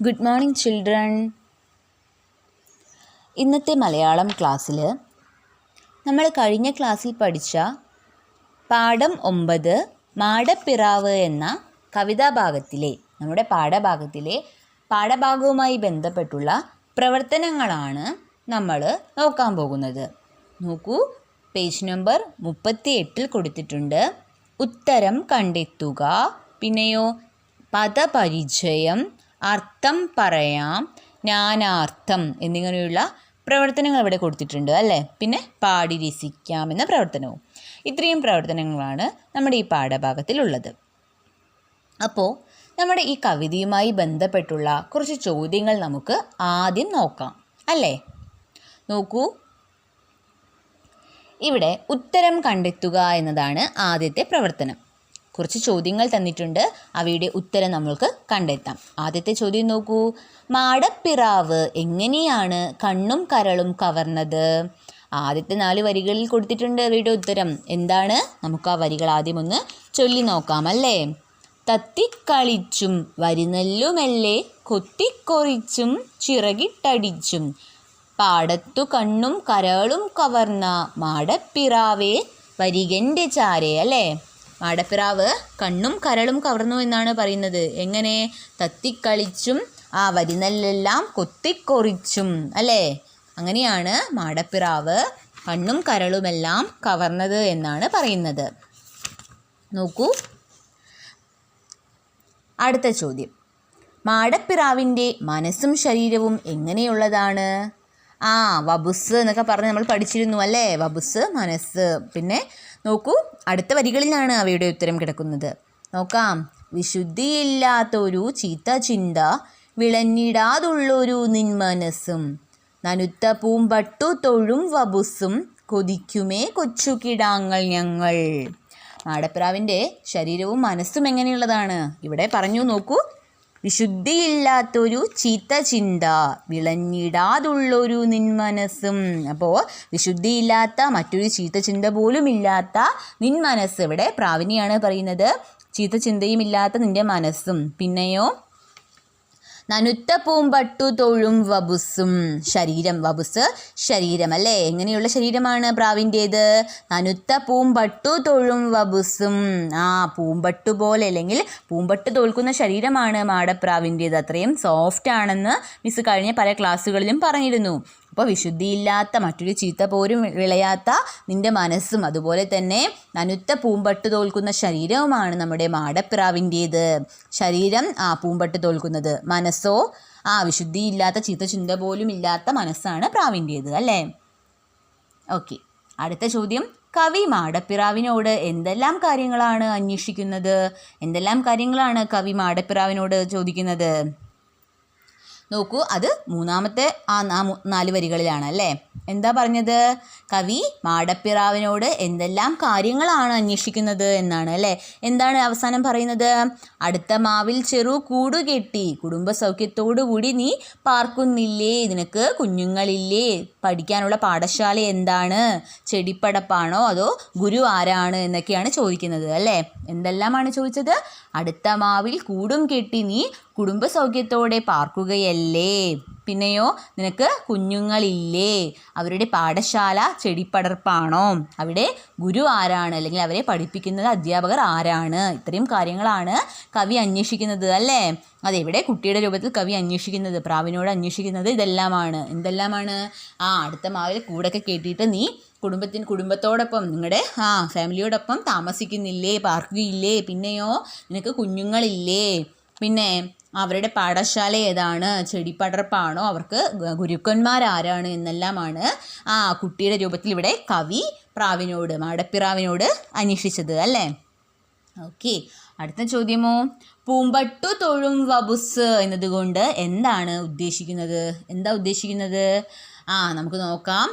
Good morning children. ഇന്നത്തെ മലയാളം ക്ലാസ്സിൽ നമ്മൾ കഴിഞ്ഞ ക്ലാസ്സിൽ പഠിച്ച പാഠം ഒമ്പത് മാടപ്പിറാവ് എന്ന കവിതാഭാഗത്തിലെ നമ്മുടെ പാഠഭാഗത്തിലെ പാഠഭാഗവുമായി ബന്ധപ്പെട്ടുള്ള പ്രവർത്തനങ്ങളാണ് നമ്മൾ നോക്കാൻ പോകുന്നത്. നോക്കൂ പേജ് നമ്പർ മുപ്പത്തി എട്ടിൽ കൊടുത്തിട്ടുണ്ട്. ഉത്തരം കണ്ടെത്തുക പിന്നെയോ പദപരിചയം അർത്ഥം പറയാം ജ്ഞാനാർത്ഥം എന്നിങ്ങനെയുള്ള പ്രവർത്തനങ്ങൾ ഇവിടെ കൊടുത്തിട്ടുണ്ട് അല്ലേ? പിന്നെ പാടി രസിക്കാം എന്ന പ്രവർത്തനവും. ഇത്രയും പ്രവർത്തനങ്ങളാണ് നമ്മുടെ ഈ പാഠഭാഗത്തിലുള്ളത്. അപ്പോൾ നമ്മുടെ ഈ കവിതയുമായി ബന്ധപ്പെട്ടുള്ള കുറച്ച് ചോദ്യങ്ങൾ നമുക്ക് ആദ്യം നോക്കാം അല്ലേ? നോക്കൂ. ഇവിടെ ഉത്തരം കണ്ടെത്തുക എന്നതാണ് ആദ്യത്തെ പ്രവർത്തനം. കുറച്ച് ചോദ്യങ്ങൾ തന്നിട്ടുണ്ട്. അവയുടെ ഉത്തരം നമ്മൾക്ക് കണ്ടെത്താം. ആദ്യത്തെ ചോദ്യം നോക്കൂ. മാടപ്പിറാവ് എങ്ങനെയാണ് കണ്ണും കരളും കവർന്നത്? ആദ്യത്തെ നാല് വരികളിൽ കൊടുത്തിട്ടുണ്ട് അവയുടെ ഉത്തരം. എന്താണ്? നമുക്ക് ആ വരികൾ ആദ്യം ഒന്ന് ചൊല്ലി നോക്കാം അല്ലേ? തത്തിക്കളിച്ചും വരുന്നല്ലുമല്ലേ കൊത്തിക്കൊറിച്ചും ചിറകിട്ടടിച്ചും പാടത്തു കണ്ണും കരളും കവർന്ന മാടപ്പിറാവേ വരികന്റെ ചാരേ അല്ലേ? മാടപ്പിറാവ് കണ്ണും കരളും കവർന്നു എന്നാണ് പറയുന്നത്. എങ്ങനെ? തത്തിക്കളിച്ചും ആ വരിനെല്ലാം കൊത്തിക്കൊറിച്ചും. അല്ലേ? അങ്ങനെയാണ് മാടപ്പിറാവ് കണ്ണും കരളുമെല്ലാം കവർന്നത് എന്നാണ് പറയുന്നത്. നോക്കൂ. അടുത്ത ചോദ്യം. മാടപ്പിറാവിന്റെ മനസ്സും ശരീരവും എങ്ങനെയുള്ളതാണ്? ആ വബുസ് എന്നൊക്കെ പറഞ്ഞ് നമ്മൾ പഠിച്ചിരുന്നു അല്ലേ? വബുസ് മനസ്സ്. പിന്നെ നോക്കൂ അടുത്ത വരികളിലാണ് അവയുടെ ഉത്തരം കിടക്കുന്നത്. നോക്കാം. വിശുദ്ധിയില്ലാത്തൊരു ചീത്ത ചിന്ത വിളഞ്ഞിടാതുള്ളൊരു നിന്മനസ്സും നനുത്ത പൂമ്പട്ടു തൊഴും വബുസും കൊതിക്കുമേ കൊച്ചു കിടാങ്ങൾ ഞങ്ങൾ. മാടപ്രാവിന്റെ ശരീരവും മനസ്സും എങ്ങനെയുള്ളതാണ്? ഇവിടെ പറഞ്ഞു നോക്കൂ. വിശുദ്ധിയില്ലാത്തൊരു ചീത്ത ചിന്ത വിളഞ്ഞിടാതുള്ളൊരു നിൻ മനസ്സും അപ്പോൾ വിശുദ്ധിയില്ലാത്ത മറ്റൊരു ചീത്ത ചിന്ത പോലും ഇല്ലാത്ത നിൻ മനസ്സ് ഇവിടെ പ്രാവിനിയാണ് പറയുന്നത്. ചീത്ത ചിന്തയും ഇല്ലാത്ത നിന്റെ മനസ്സും. പിന്നെയോ? നനുത്ത പൂമ്പട്ടു തൊഴും വബുസും. ശരീരം വബുസ് ശരീരം അല്ലേ എങ്ങനെയുള്ള ശരീരമാണ് പ്രാവിന്റേത്? നനുത്ത പൂമ്പട്ടു തൊഴും വബുസും. ആ പൂമ്പട്ടു പോലെ അല്ലെങ്കിൽ പൂമ്പട്ടു തോൽക്കുന്ന ശരീരമാണ് മാടപ്രാവിന്റേത്. അത്രയും സോഫ്റ്റ് ആണെന്ന് മിസ് കഴിഞ്ഞ പല ക്ലാസ്സുകളിലും പറഞ്ഞിരുന്നു. അപ്പോൾ വിശുദ്ധിയില്ലാത്ത മറ്റൊരു ചീത്ത പോരും വിളയാത്ത നിന്റെ മനസ്സും അതുപോലെ തന്നെ നനുത്ത പൂമ്പട്ട് തോൽക്കുന്ന ശരീരവുമാണ് നമ്മുടെ മാടപ്പിറാവിന്റേത്. ശരീരം ആ പൂമ്പട്ട് തോൽക്കുന്നത്. മനസ്സോ ആ വിശുദ്ധിയില്ലാത്ത ചീത്ത ചിന്ത പോലും ഇല്ലാത്ത മനസ്സാണ് പ്രാവിന്റേത് അല്ലേ? ഓക്കെ. അടുത്ത ചോദ്യം. കവി മാടപ്പിറാവിനോട് എന്തെല്ലാം കാര്യങ്ങളാണ് അന്വേഷിക്കുന്നത്? എന്തെല്ലാം കാര്യങ്ങളാണ് കവി മാടപ്പിറാവിനോട് ചോദിക്കുന്നത്? നോക്കൂ അത് മൂന്നാമത്തെ ആ നാല് വരികളിലാണ് അല്ലേ? എന്താ പറഞ്ഞത്? കവി മാടപ്പിറാവിനോട് എന്തെല്ലാം കാര്യങ്ങളാണ് അന്വേഷിക്കുന്നത് എന്നാണ് അല്ലേ? എന്താണ് അവസാനം പറയുന്നത്? അടുത്ത മാവിൽ ചെറു കൂടു കെട്ടി കൂടി നീ പാർക്കുന്നില്ലേ? നിനക്ക് കുഞ്ഞുങ്ങളില്ലേ? പഠിക്കാനുള്ള പാഠശാല എന്താണ്? ചെടിപ്പടപ്പാണോ അതോ ഗുരു ആരാണ് എന്നൊക്കെയാണ് ചോദിക്കുന്നത് അല്ലേ? എന്തെല്ലാമാണ് ചോദിച്ചത്? അടുത്ത മാവിൽ കൂടും കെട്ടി നീ കുടുംബ സൗഖ്യത്തോടെ പാർക്കുകയല്ലേ? പിന്നെയോ നിനക്ക് കുഞ്ഞുങ്ങളില്ലേ? അവരുടെ പാഠശാല ചെടിപ്പടർപ്പാണോ? അവിടെ ഗുരു ആരാണ്? അല്ലെങ്കിൽ അവരെ പഠിപ്പിക്കുന്നത് അധ്യാപകർ ആരാണ്? ഇത്രയും കാര്യങ്ങളാണ് കവി അന്വേഷിക്കുന്നത് അല്ലേ? അതെവിടെ കുട്ടിയുടെ രൂപത്തിൽ കവി അന്വേഷിക്കുന്നത്? പ്രാവിനോട് അന്വേഷിക്കുന്നത് ഇതെല്ലാമാണ്. എന്തെല്ലാമാണ്? ആ അടുത്ത മാവിൽ കൂടൊക്കെ കേട്ടിട്ട് നീ കുടുംബത്തിന് കുടുംബത്തോടൊപ്പം നിങ്ങളുടെ ആ ഫാമിലിയോടൊപ്പം താമസിക്കുന്നില്ലേ? പാർക്കുകയില്ലേ? പിന്നെയോ നിനക്ക് കുഞ്ഞുങ്ങളില്ലേ? പിന്നെ അവരുടെ പാഠശാല ഏതാണ്? ചെടിപ്പടർപ്പാണോ? അവർക്ക് ഗുരുക്കന്മാരാരാണ് എന്നെല്ലാമാണ് ആ കുട്ടിയുടെ രൂപത്തിൽ ഇവിടെ കവി പ്രാവിനോട് മാടപ്പിറാവിനോട് അന്വേഷിച്ചത് അല്ലേ? ഓക്കെ. അടുത്ത ചോദ്യമോ? പൂമ്പട്ടു തൊഴും വബുസ് എന്നതുകൊണ്ട് എന്താണ് ഉദ്ദേശിക്കുന്നത്? എന്താ ഉദ്ദേശിക്കുന്നത്? ആ നമുക്ക് നോക്കാം.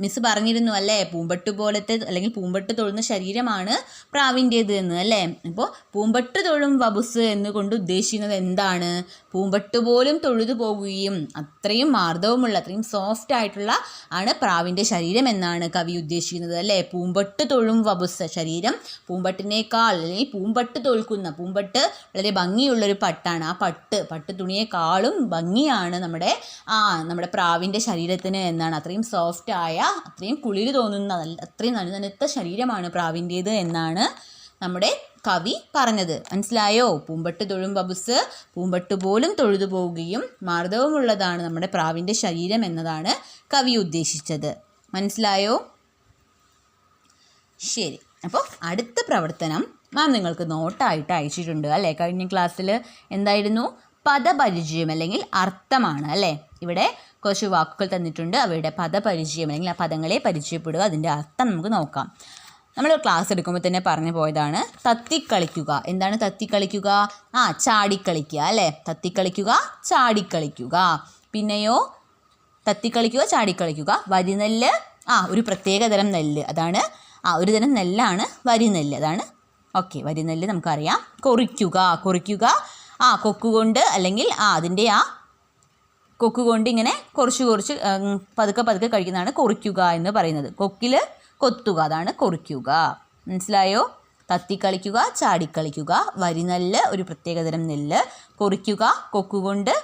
മിസ് പറഞ്ഞിരുന്നു അല്ലേ? പൂമ്പട്ട് പോലത്തെ അല്ലെങ്കിൽ പൂമ്പട്ട് തൊഴുന്ന ശരീരമാണ് പ്രാവിന്റേത് എന്ന് അല്ലേ? അപ്പോൾ പൂമ്പട്ട് തൊഴും വബുസ് എന്നുകൊണ്ട് ഉദ്ദേശിക്കുന്നത് എന്താണ്? പൂമ്പട്ട് പോലും തൊഴുതു പോകുകയും അത്രയും മാർദ്ദവുമുള്ള അത്രയും സോഫ്റ്റ് ആയിട്ടുള്ള ആണ് പ്രാവിന്റെ ശരീരം എന്നാണ് കവി ഉദ്ദേശിക്കുന്നത് അല്ലേ? പൂമ്പട്ട് തൊഴും വബുസ് ശരീരം. പൂമ്പട്ടിനേക്കാൾ അല്ലെങ്കിൽ പൂമ്പട്ട് തോൽക്കുന്ന പൂമ്പട്ട് വളരെ ഭംഗിയുള്ളൊരു പട്ടാണ്. ആ പട്ട് പട്ട് തുണിയേക്കാളും ഭംഗിയാണ് നമ്മുടെ ആ നമ്മുടെ പ്രാവിന്റെ ശരീരത്തിന് എന്നാണ്. അത്രയും സോഫ്റ്റ് ആയ അത്രയും കുളിര് തോന്നുന്ന അത്രയും നനുനനുത്ത ശരീരമാണ് പ്രാവിന്റേത് എന്നാണ് നമ്മുടെ കവി പറഞ്ഞത്. മനസ്സിലായോ? പൂമ്പട്ട് തൊഴും ബബുസ് പൂമ്പട്ട് പോലും തൊഴുതു പോവുകയും മാർദ്ദവമുള്ളതാണ് നമ്മുടെ പ്രാവിന്റെ ശരീരം എന്നതാണ് കവി ഉദ്ദേശിച്ചത്. മനസ്സിലായോ? ശരി. അപ്പോൾ അടുത്ത പ്രവർത്തനം മാം നിങ്ങൾക്ക് നോട്ടായിട്ട് അയച്ചിട്ടുണ്ട് അല്ലേ? കഴിഞ്ഞ ക്ലാസ്സിൽ എന്തായിരുന്നു? പദപരിചയം അല്ലെങ്കിൽ അർത്ഥമാണ് അല്ലേ? ഇവിടെ കുറച്ച് വാക്കുകൾ തന്നിട്ടുണ്ട്. അവയുടെ പദപരിചയം അല്ലെങ്കിൽ ആ പദങ്ങളെ പരിചയപ്പെടുക. അതിന്റെ അർത്ഥം നമുക്ക് നോക്കാം. നമ്മൾ ക്ലാസ് എടുക്കുമ്പോൾ തന്നെ പറഞ്ഞു പോയതാണ്. തത്തിക്കളിക്കുക. എന്താണ് തത്തിക്കളിക്കുക? ആ ചാടിക്കളിക്കുക അല്ലേ? തത്തിക്കളിക്കുക ചാടിക്കളിക്കുക. പിന്നെയോ? തത്തിക്കളിക്കുക ചാടിക്കളിക്കുക. വരിനെല്ല്. ആ ഒരു പ്രത്യേക തരം നെല്ല്. അതാണ്. ആ ഒരു തരം നെല്ലാണ് വരിനെല്ല്. അതാണ്. ഓക്കെ വരിനെല്ല് നമുക്കറിയാം. കൊറിക്കുക. കൊറിക്കുക. ആ കൊക്കുകൊണ്ട് അല്ലെങ്കിൽ ആ അതിന്റെ ആ കൊക്ക് കൊണ്ട് ഇങ്ങനെ കുറച്ച് കുറച്ച് പതുക്കെ പതുക്കെ കഴിക്കുന്നതാണ് കൊറിക്കുക എന്ന് പറയുന്നത്. കൊക്കിൽ കൊത്തുക അതാണ് കൊറിക്കുക. മനസ്സിലായോ? തത്തിക്കളിക്കുക ചാടിക്കളിക്കുക വരിനെല്ല് ഒരു പ്രത്യേകതരം നെല്ല് കൊറിക്കുക കൊക്കുകൊണ്ട്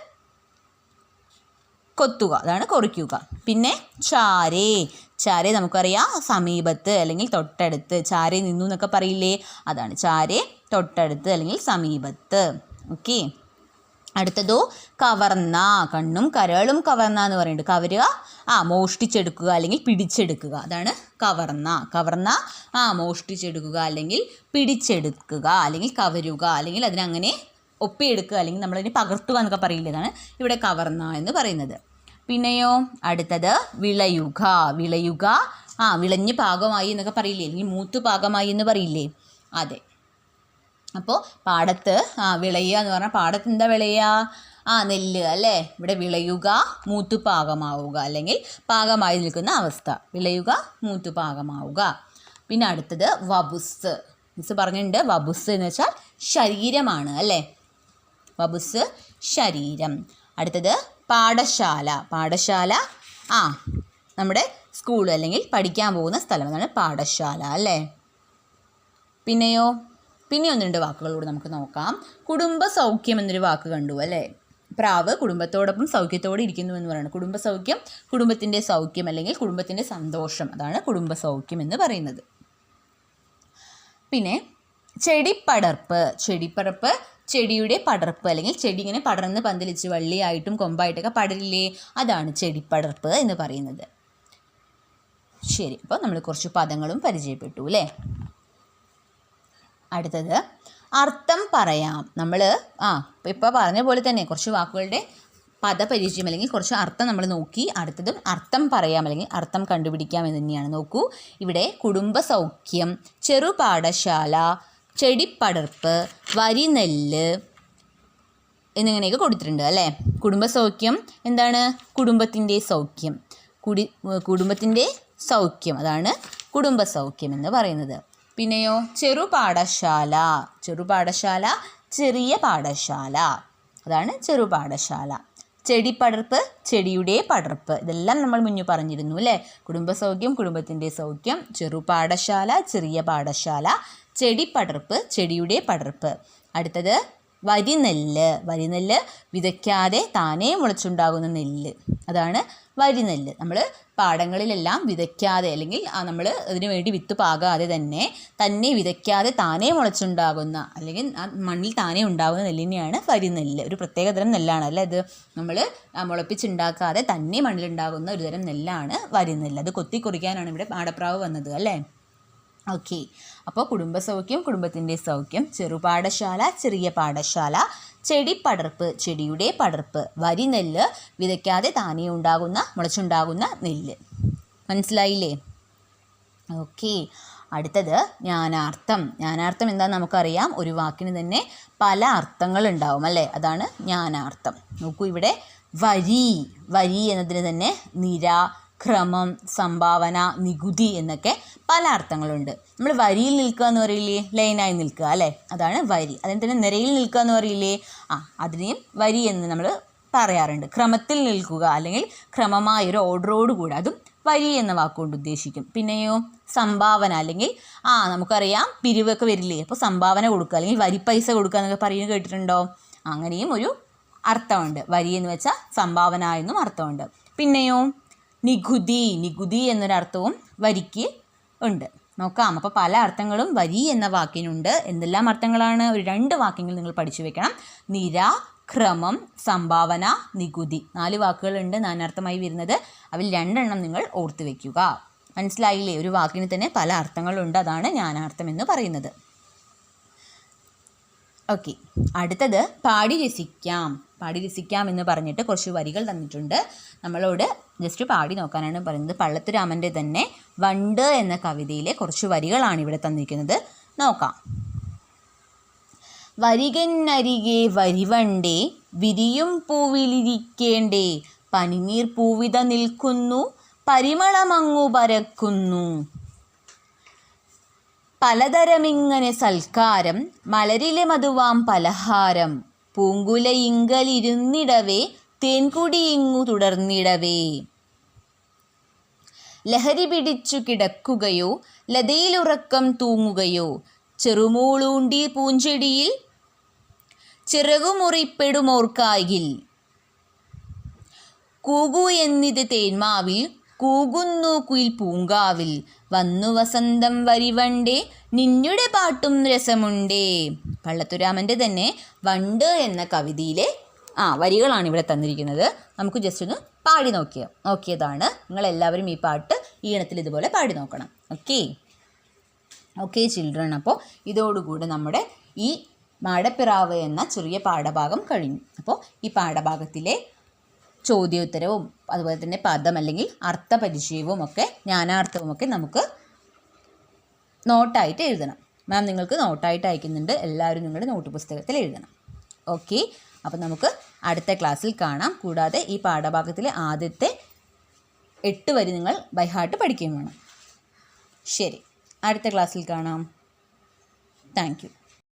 കൊത്തുക അതാണ് കൊറിക്കുക. പിന്നെ ചാരേ ചാരേ നമുക്കറിയാം സമീപത്ത് അല്ലെങ്കിൽ തൊട്ടടുത്ത് ചാരേ നിന്നു എന്നൊക്കെ പറയില്ലേ? അതാണ് ചാരേ തൊട്ടടുത്ത് അല്ലെങ്കിൽ സമീപത്ത്. ഓക്കെ. അടുത്തതോ കവർന്ന കണ്ണും കരളും കവർന്ന എന്ന് പറയുന്നുണ്ട്. കവരുക ആ മോഷ്ടിച്ചെടുക്കുക അല്ലെങ്കിൽ പിടിച്ചെടുക്കുക. അതാണ് കവർന്ന. കവർന്ന ആ മോഷ്ടിച്ചെടുക്കുക അല്ലെങ്കിൽ പിടിച്ചെടുക്കുക അല്ലെങ്കിൽ കവരുക അല്ലെങ്കിൽ അതിനങ്ങനെ ഒപ്പിയെടുക്കുക അല്ലെങ്കിൽ നമ്മളതിനെ പകർത്തുക എന്നൊക്കെ പറയില്ലേ ഇതാണ് ഇവിടെ കവർന്ന എന്ന് പറയുന്നത്. പിന്നെയോ അടുത്തത് വിളയുക. വിളയുക ആ വിളഞ്ഞ് പാകമായി എന്നൊക്കെ പറയില്ലേ അല്ലെങ്കിൽ മൂത്തു പാകമായി എന്ന് പറയില്ലേ. അതെ. അപ്പോൾ പാടത്ത് ആ വിളയുക എന്ന് പറഞ്ഞാൽ പാടത്ത് എന്താ വിളയുക? ആ നെല്ല് അല്ലേ? ഇവിടെ വിളയുക മൂത്തു പാകമാവുക. അല്ലെങ്കിൽ പാകമായി നിൽക്കുന്ന അവസ്ഥ. വിളയുക മൂത്തു പാകമാവുക. പിന്നെ അടുത്തത് വബുസ് മിസ് പറഞ്ഞിട്ടുണ്ട്. വബുസ് എന്ന് വെച്ചാൽ ശരീരമാണ് അല്ലേ? വബുസ് ശരീരം. അടുത്തത് പാഠശാല. പാഠശാല ആ നമ്മുടെ സ്കൂൾ അല്ലെങ്കിൽ പഠിക്കാൻ പോകുന്ന സ്ഥലം അതാണ് പാഠശാല അല്ലേ? പിന്നെയോ? പിന്നെ ഒന്ന് രണ്ട് വാക്കുകളോട് നമുക്ക് നോക്കാം. കുടുംബ സൗഖ്യം എന്നൊരു വാക്ക് കണ്ടു അല്ലേ? പ്രാവ് കുടുംബത്തോടൊപ്പം സൗഖ്യത്തോടെ ഇരിക്കുന്നു എന്ന് പറയുന്നത് കുടുംബ സൗഖ്യം കുടുംബത്തിന്റെ സൗഖ്യം അല്ലെങ്കിൽ കുടുംബത്തിന്റെ സന്തോഷം. അതാണ് കുടുംബ സൗഖ്യം എന്ന് പറയുന്നത്. പിന്നെ ചെടിപ്പടർപ്പ്. ചെടിപ്പടർപ്പ് ചെടിയുടെ പടർപ്പ് അല്ലെങ്കിൽ ചെടി ഇങ്ങനെ പടർന്ന് പന്തലിച്ച് വള്ളിയായിട്ടും കൊമ്പായിട്ടൊക്കെ പടരില്ലേ? അതാണ് ചെടിപ്പടർപ്പ് എന്ന് പറയുന്നത്. ശരി അപ്പോൾ നമ്മൾ കുറച്ച് പദങ്ങളും പരിചയപ്പെട്ടു അല്ലേ? അടുത്തത് അർത്ഥം പറയാം. നമ്മൾ ആ ഇപ്പോൾ പറഞ്ഞ പോലെ തന്നെ കുറച്ച് വാക്കുകളുടെ പദപരിചയം അല്ലെങ്കിൽ കുറച്ച് അർത്ഥം നമ്മൾ നോക്കി അടുത്തതും അർത്ഥം പറയാം അല്ലെങ്കിൽ അർത്ഥം കണ്ടുപിടിക്കാം എന്ന് തന്നെയാണ്. നോക്കൂ ഇവിടെ കുടുംബ സൗഖ്യം ചെറുപാഠശാല ചെടിപ്പടർപ്പ് വരിനെല്ല് എന്നിങ്ങനെയൊക്കെ കൊടുത്തിട്ടുണ്ട് അല്ലേ? കുടുംബസൗഖ്യം എന്താണ്? കുടുംബത്തിന്റെ സൗഖ്യം. കുടി കുടുംബത്തിന്റെ സൗഖ്യം അതാണ് കുടുംബസൗഖ്യം എന്ന് പറയുന്നത്. പിന്നെയോ? ചെറുപാഠശാല. ചെറുപാഠശാല ചെറിയ പാഠശാല. അതാണ് ചെറുപാഠശാല. ചെടിപ്പടർപ്പ് ചെടിയുടെ പടർപ്പ്. ഇതെല്ലാം നമ്മൾ മുന്നേ പറഞ്ഞിരുന്നു അല്ലേ? കുടുംബസൗഖ്യം കുടുംബത്തിന്റെ സൗഖ്യം ചെറുപാഠശാല ചെറിയ പാഠശാല ചെടിപ്പടർപ്പ് ചെടിയുടെ പടർപ്പ്. അടുത്തത് വരിനെല്ല്. വരിനെല്ല് വിതയ്ക്കാതെ താനേ മുളച്ചുണ്ടാകുന്ന നെല്ല്. അതാണ് വരിനെല്ല്. നമ്മൾ പാടങ്ങളിലെല്ലാം വിതയ്ക്കാതെ അല്ലെങ്കിൽ നമ്മൾ അതിനു വേണ്ടി വിത്ത് പാകാതെ തന്നെ തന്നെ വിതയ്ക്കാതെ താനേ മുളച്ചുണ്ടാകുന്ന അല്ലെങ്കിൽ ആ മണ്ണിൽ താനേ ഉണ്ടാകുന്ന നെല്ലിനെയാണ് വരിനെല്ല്. ഒരു പ്രത്യേക തരം നെല്ലാണ്. അല്ലേ? അത് നമ്മൾ മുളപ്പിച്ചുണ്ടാക്കാതെ തന്നെ മണ്ണിലുണ്ടാകുന്ന ഒരു തരം നെല്ലാണ് വരിനെല്ല്. അത് കൊത്തി കുറിക്കാനാണ് ഇവിടെ പാടപ്രാവ് വന്നത്. അല്ലേ? ഓക്കെ. അപ്പോൾ കുടുംബസൗഖ്യം കുടുംബത്തിന്റെ സൗഖ്യം ചെറുപാഠശാല ചെറിയ പാഠശാല ചെടിപ്പടർപ്പ് ചെടിയുടെ പടർപ്പ് വരി നെല്ല് വിതയ്ക്കാതെ താനേ ഉണ്ടാകുന്ന മുളച്ചുണ്ടാകുന്ന നെല്ല്. മനസ്സിലായില്ലേ? ഓക്കെ. അടുത്തത് ജ്ഞാനാർത്ഥം. ജ്ഞാനാർത്ഥം എന്താണെന്ന് നമുക്കറിയാം. ഒരു വാക്കിന് തന്നെ പല അർത്ഥങ്ങൾ ഉണ്ടാവും അല്ലേ? അതാണ് ജ്ഞാനാർത്ഥം. നോക്കൂ ഇവിടെ. വരി. വരി എന്നതിന് തന്നെ നിര ക്രമം സംഭാവന നികുതി എന്നൊക്കെ പല അർത്ഥങ്ങളുണ്ട്. നമ്മൾ വരിയിൽ നിൽക്കുക എന്ന് പറയില്ലേ? ലൈനായി നിൽക്കുക അല്ലേ? അതാണ് വരി. അതിന് തന്നെ നിരയിൽ നിൽക്കുക എന്ന് പറയില്ലേ? ആ അതിനെയും വരി എന്ന് നമ്മൾ പറയാറുണ്ട്. ക്രമത്തിൽ നിൽക്കുക അല്ലെങ്കിൽ ക്രമമായ ഒരു ഓർഡറോട് കൂടെ അതും വരി എന്ന വാക്കുകൊണ്ട് ഉദ്ദേശിക്കും. പിന്നെയോ? സംഭാവന അല്ലെങ്കിൽ ആ നമുക്കറിയാം പിരിവൊക്കെ വരില്ലേ? അപ്പോൾ സംഭാവന കൊടുക്കുക അല്ലെങ്കിൽ വരി പൈസ കൊടുക്കുക എന്നൊക്കെ പറയുന്നത് കേട്ടിട്ടുണ്ടോ? അങ്ങനെയും ഒരു അർത്ഥമുണ്ട്. വരി എന്ന് വെച്ചാൽ സംഭാവന എന്നും അർത്ഥമുണ്ട്. പിന്നെയോ? നികുതി നികുതി എന്നൊരർത്ഥവും വരിക്ക് ഉണ്ട്. നോക്കാം. അപ്പോൾ പല അർത്ഥങ്ങളും വരി എന്ന വാക്കിനുണ്ട്. എന്തെല്ലാം അർത്ഥങ്ങളാണ്? ഒരു രണ്ട് വാക്യങ്ങൾ നിങ്ങൾ പഠിച്ചു വെക്കണം. നിര ക്രമം സംഭാവന നികുതി. നാല് വാക്കുകളുണ്ട്. നാനാർത്ഥമായി വരുന്നത്. അതിൽ രണ്ടെണ്ണം നിങ്ങൾ ഓർത്തു വയ്ക്കുക മനസ്സിലായില്ലേ? ഒരു വാക്കിന് തന്നെ പല അർത്ഥങ്ങളുണ്ട്. അതാണ് ഞാനാർത്ഥം എന്ന് പറയുന്നത്. ഓക്കെ അടുത്തത് പാടി രസിക്കാം. പാടി രസിക്കാം എന്ന് പറഞ്ഞിട്ട് കുറച്ച് വരികൾ തന്നിട്ടുണ്ട്. നമ്മളോട് ജസ്റ്റ് പാടി നോക്കാനാണ് പറയുന്നത്. പള്ളത്തുരാമന്റെ തന്നെ വണ്ട് എന്ന കവിതയിലെ കുറച്ച് വരികളാണ് ഇവിടെ തന്നിരിക്കുന്നത്. നോക്കാം. വരികന്നരികെ വരിവണ്ടേ വിരിയും പൂവിലിരിക്കേണ്ടേ പനിനീർ പൂവിത നിൽക്കുന്നു പരിമളമങ്ങു പരക്കുന്നു. പലതരമിങ്ങനെ സൽക്കാരം മലരിലെ മധുവാം പലഹാരം പൂങ്കുല ഇങ്കലിരുന്നിടവേ തേൻകുടി ഇങ്ങു തുടർന്നിടവേ. ലഹരി പിടിച്ചു കിടക്കുകയോ ലതയിലുറക്കം തൂങ്ങുകയോ ചെറുമൂളൂണ്ടി പൂഞ്ചെടിയിൽ ചിറകുമുറിപ്പെടുമോർക്കായിൽ കൂകു എന്നിത് തേന്മാവിൽ കൂകുന്നു കുയിൽ പൂങ്കാവിൽ. വന്നു വസന്തം വരിവണ്ടേ നിന്നുടെ പാട്ടും രസമുണ്ടേ. പള്ളത്തുരാമന്റെ തന്നെ വണ്ട് എന്ന കവിതയിലെ ആ വരികളാണ് ഇവിടെ തന്നിരിക്കുന്നത്. നമുക്ക് ജസ്റ്റ് ഒന്ന് പാടി നോക്കിയ നോക്കിയതാണ്. നിങ്ങളെല്ലാവരും ഈ പാട്ട് ഈണത്തിൽ ഇതുപോലെ പാടി നോക്കണം. ഓക്കെ ഓക്കെ ചിൽഡ്രൻ അപ്പോൾ ഇതോടുകൂടി നമ്മുടെ ഈ മാടപ്പിറാവ് എന്ന ചെറിയ പാഠഭാഗം കഴിഞ്ഞു. അപ്പോൾ ഈ പാഠഭാഗത്തിലെ ചോദ്യോത്തരവും അതുപോലെ തന്നെ പദം അല്ലെങ്കിൽ അർത്ഥപരിചയവും ഒക്കെ ജ്ഞാനാർത്ഥവും ഒക്കെ നമുക്ക് നോട്ടായിട്ട് എഴുതണം. മാം നിങ്ങൾക്ക് നോട്ടായിട്ട് അയക്കുന്നുണ്ട്. എല്ലാവരും നിങ്ങളുടെ നോട്ട് പുസ്തകത്തിൽ എഴുതണം. ഓക്കെ. അപ്പോൾ നമുക്ക് അടുത്ത ക്ലാസ്സിൽ കാണാം. കൂടാതെ ഈ പാഠഭാഗത്തിലെ ആദ്യത്തെ എട്ട് വരി നിങ്ങൾ ബൈഹാർട്ട് പഠിക്കുകയും വേണം. ശരി. അടുത്ത ക്ലാസ്സിൽ കാണാം. താങ്ക്